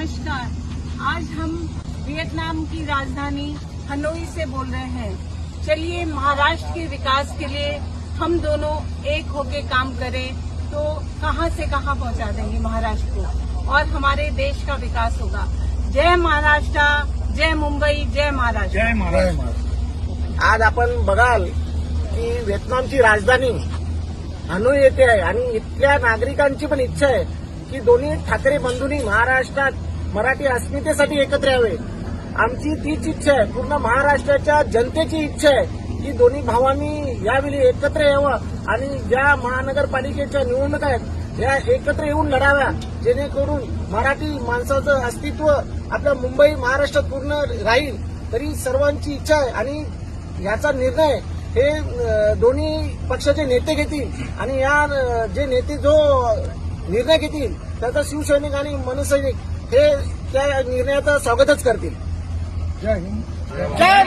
नमस्कार। आज हम वियतनाम की राजधानी हनोई से बोल रहे हैं। चलिए महाराष्ट्र के विकास के लिए हम दोनों एक होके काम करें तो कहाँ से कहाँ पहुँचा देंगे महाराष्ट्र को? और हमारे देश का विकास होगा। जय महाराष्ट्र जय मुंबई जय महाराष्ट्र। जय महाराष्ट्र। आज आपण बघाल की व्हिएतनामची राजधानी हनोई येथे आहे. आणि इथल्या नागरिकांची पण इच्छा आहे की दोन्ही ठाकरे बंधूंनी महाराष्ट्रात मराठी अस्मितेसाठी एकत्र यावे. आमची तीच इच्छा आहे. पूर्ण महाराष्ट्राच्या जनतेची इच्छा आहे की दोन्ही भावांनी यावेळी एकत्र यावं आणि ज्या महानगरपालिकेच्या निवडणूक आहेत या एकत्र येऊन लढाव्या. जेणेकरून मराठी माणसाचं अस्तित्व आपल्या मुंबई महाराष्ट्रात पूर्ण राहील. तरी सर्वांची इच्छा आहे आणि याचा निर्णय हे दोन्ही पक्षाचे नेते घेतील. आणि या जे नेते जो निर्णय घेतील त्याचा शिवसैनिक आणि मनसैनिक हे त्या निर्णयाचं स्वागतच करतील. जय हिंद. जय